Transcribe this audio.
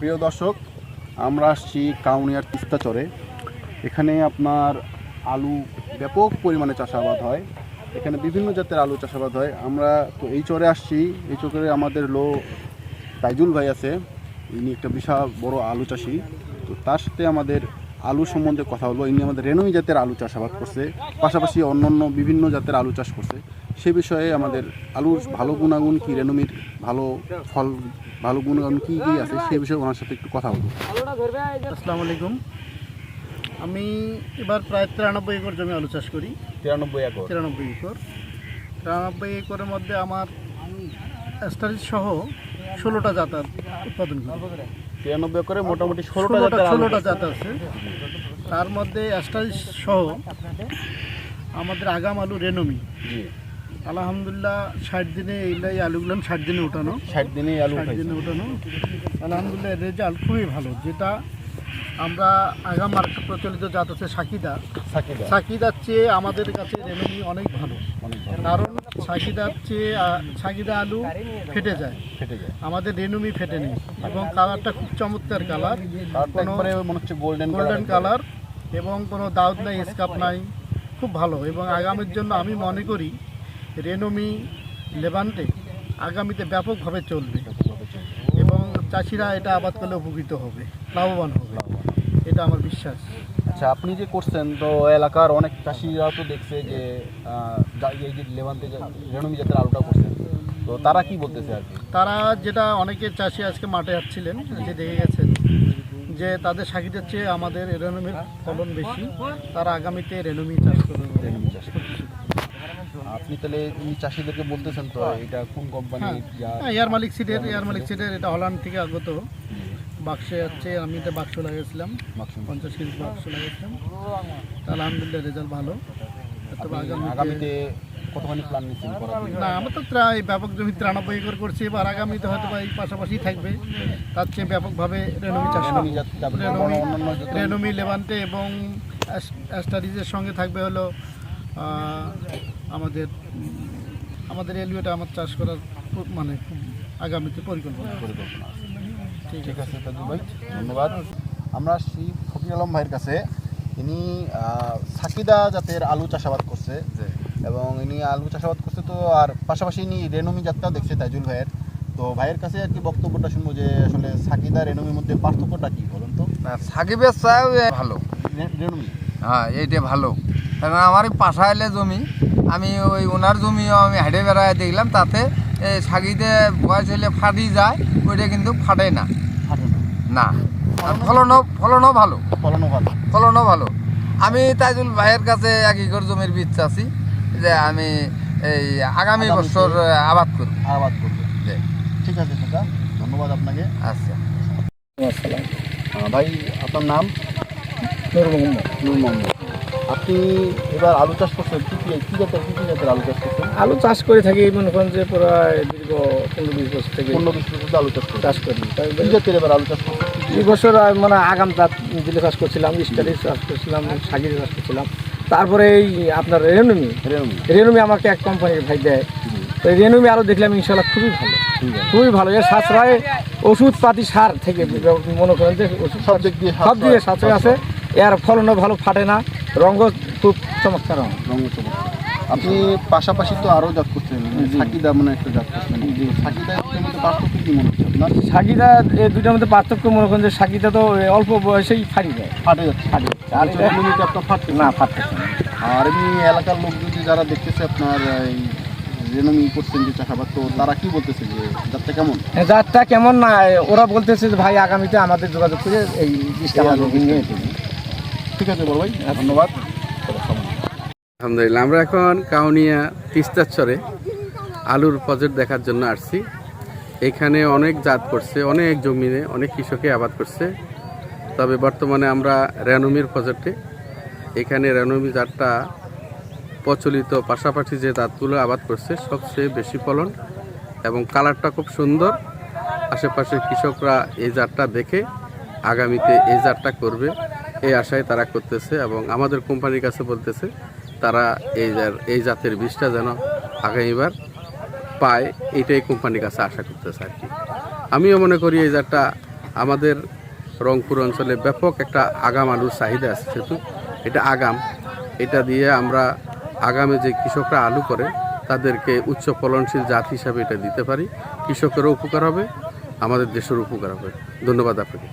প্রিয় দর্শক, আমরা আসছি কাউনিয়ার তিস্তাচরে এখানে আপনার আলু ব্যাপক পরিমাণে চাষাবাদ হয়। এখানে বিভিন্ন জাতের আলু চাষাবাদ হয়। আমরা তো এই চরে আসছি। এই চরে আমাদের লো তাইজুল ভাই আছে। ইনি একটা বিশাল বড় আলু চাষি। তো তার সাথে আমাদের আলু সম্বন্ধে কথা বলব। ইনি আমাদের রেনুই জাতের আলু চাষাবাদ করছে। পাশাপাশি অন্যান্য বিভিন্ন জাতের আলু চাষ করছে। সে বিষয়ে আমাদের আলুর ভালো গুণাগুণ কি রেনুমির ভালো ফল ভালো গুণাগুণ কী কী আছে সে বিষয়ে ওনার সাথে একটু কথা বলব। আসসালামু আলাইকুম। আমি এবার প্রায় তিরানব্বই একর জমি আলু চাষ করি। তিরানব্বই একর। তিরানব্বই একর। তিরানব্বই একরের মধ্যে আমার স্টারিজ সহ ষোলোটা জাত উৎপাদন করি। তিরানব্বই একরে মোটামুটি ষোলোটা ষোলোটা জাত আছে। তার মধ্যে স্টারিজ সহ আমাদের আগাম আলু রেনমি। জি। আলহামদুলিল্লাহ ষাট দিনে এই আলুগুলো ষাট দিনে উঠানো ষাট দিনে আলু ষাট দিনে উঠানো আলহামদুলিল্লাহ রেজাল্ট খুবই ভালো। যেটা আমরা আগাম মার্কেট প্রচলিত জাত আছে সাকিদা। সাকিদা। সাকিদার চেয়ে আমাদের কাছে রেমেডি অনেক ভালো। কারণ সাকিদার চেয়ে সাকিদা আলু ফেটে যায়। ফেটে যায়। আমাদের রেনুমি ফেটে নেই। এবং কালারটা খুব চমৎকার কালার। কোনো মনে হচ্ছে গোল্ডেন গোল্ডেন কালার এবং কোনো দাউদ নাই স্কাপ নাই। খুব ভালো। এবং আগামের জন্য আমি মনে করি রেনমি লেবান্টে আগামীতে ব্যাপকভাবে চলবে এবং চাষিরা এটা আবাদ করলে উপকৃত হবে লাভবান হবে। এটা আমার বিশ্বাস। আচ্ছা আপনি যে করছেন তো এলাকার অনেক চাষিরা তো দেখছে যে এই যে লেবান্তে যে রেণুমি জাতের আলুটা করছেন তো তারা কি বলতেছে আর তারা যেটা অনেকে চাষি আজকে মাঠে আসছিলেন যে দেখে গেছেন যে তাদের সাকিদের চেয়ে আমাদের রেনমির ফলন বেশি তারা আগামীতে রেনমি চাষ করবে। রেণুমি চাষ আপনি তাহলে চাষিদেরকে বলতেছেন তো এটা কোন কোম্পানি হ্যাঁ। এয়ার মালিক সিটের এয়ার মালিক সিটের এটা হল্যান্ড থেকে আগত। বাক্সে হচ্ছে আমি এটা বাক্স লাগিয়েছিলাম পঞ্চাশ কেজি বাক্স লাগিয়েছিলাম তা আলহামদুলিল্লাহ রেজাল্ট ভালো। আগামীতে আগামীতে কতখানি প্ল্যান নিচ্ছেন না আমরা তো প্রায় ব্যাপক জমি তিরানব্বই একর করছি। এবার আগামীতে হয়তো বা এই পাশাপাশি থাকবে। তার চেয়ে ব্যাপকভাবে রেনমি চাষ রেনমি এবং অ্যাস্টারিজের সঙ্গে থাকবে হলো আমাদের আমাদের এলিওটা আমার চাষ করার খুব- মানে খুব আগামীতে পরিকল্পনা পরিকল্পনা ঠিক ঠিক আছে। তাজু ভাই ধন্যবাদ। আমরা আসছি ফকির আলম ভাইয়ের কাছে। ইনি সাকিদা জাতের আলু চাষাবাদ করছে। এবং ইনি আলু চাষাবাদ করছে তো আর পাশাপাশি ইনি রেনুমি জাতটাও দেখছে তাইজুল ভাইয়ের। তো ভাইয়ের কাছে আর কি বক্তব্যটা শুনব যে আসলে সাকিদা রেনুমির মধ্যে পার্থক্যটা কি বলুন তো? সাকিবের চাও ভালো। রেনুমি? হ্যাঁ এইটা ভালো। কারণ আমার এই পাশা এলে জমি আমি ওই ওনার জমিও আমি হেঁটে বেড়ায় দেখলাম তাতে এই সাকিতে বয়স হলে ফাটি যায় ওইটা কিন্তু ফাটে না। ফাটে না। ফলনও ফলনও ভালো। ফলনও ভালো। ফলনও ভালো। আমি তাইজুল ভাইয়ের কাছে এক একর জমির বীজ চাচ্ছি যে আমি এই আগামী বছর আবাদ করব। আবাদ করবে। ঠিক আছে কাকা ধন্যবাদ আপনাকে। আচ্ছা। ভাই আপনার নাম? নূর মোহাম্মদ। নূর মোহাম্মদ। আপনি এবার আলু চাষ করছেন কি কি কি জাতের কি কি জাতের আলু চাষ করছেন? আলু চাষ করে থাকি মনে করেন যে প্রায় দীর্ঘ পনেরো বিশ বছর থেকে পনেরো বিশ বছর আলু চাষ চাষ করি। তাই কি জাতের এবার আলু চাষ করছেন? এই বছর মানে আগাম জাত দিলে চাষ করছিলাম স্টারি চাষ করছিলাম সাগির চাষ করছিলাম। তারপরে এই আপনার রেনুমি। রেনুমি। রেনুমি আমাকে এক কোম্পানির ভাই দেয়। তো এই রেনুমি আরও দেখলাম ইনশাল্লাহ খুবই ভালো। খুবই ভালো। এর সাশ্রয় ওষুধপাতি সার থেকে মনে করেন যে ওষুধ সব দিক দিয়ে সব দিকে সাশ্রয় আছে। এর ফলনও ভালো ফাটে না। রঙ খুব চমৎকার রঙ। রঙ চমৎকার। আপনি পাশাপাশি তো আরও জাত করছেন সাকিদা মানে একটা জাত করছেন যে সাকিদা পার্থক্য কি মনে হচ্ছে আপনার? সাকিদা এই দুটার মধ্যে পার্থক্য মনে করেন যে সাকিদা তো অল্প বয়সেই ফাটি যায়। ফাটে যাচ্ছে। ফাটে যাচ্ছে। আর এটা আপনার ফাটছে? না ফাটছে না। আর এমনি এলাকার লোক যদি যারা দেখতেছে আপনার এই রেনুমি করছেন যে চাষাবাদ তো তারা কি বলতেছে যে জাতটা কেমন? জাতটা কেমন না ওরা বলতেছে যে ভাই আগামীতে আমাদের যোগাযোগ করে এই আমাদের নিয়ে ধন্যবাদ। আলহামদুলিল্লাহ, আমরা এখন কাউনিয়া তিস্তাচরে আলুর প্রজেক্ট দেখার জন্য আসছি। এখানে অনেক জাত করছে, অনেক জমিনে অনেক কৃষকে আবাদ করছে। তবে বর্তমানে আমরা রেনুমির প্রজেক্টে এখানে রেনুমি জাতটা প্রচলিত, পাশাপাশি যে জাতগুলো আবাদ করছে, সবচেয়ে বেশি ফলন এবং কালারটা খুব সুন্দর। আশেপাশের কৃষকরা এই জাতটা দেখে আগামীতে এই জাতটা করবে। এই আশায় তারা করতেছে এবং আমাদের কোম্পানির কাছে বলতেছে, তারা এই এই জাতের বীজটা যেন আগামীবার পায়, এটাই কোম্পানির কাছে আশা করতেছে আর কি। আমিও মনে করি এই জাতটা আমাদের রংপুর অঞ্চলে ব্যাপক একটা আগাম আলুর চাহিদা আছে সেহেতু, এটা আগাম। এটা দিয়ে আমরা আগামে যে কৃষকরা আলু করে, তাদেরকে উচ্চ ফলনশীল জাত হিসাবে এটা দিতে পারি। কৃষকেরও উপকার হবে, আমাদের দেশের উপকার হবে। ধন্যবাদ আপনাকে।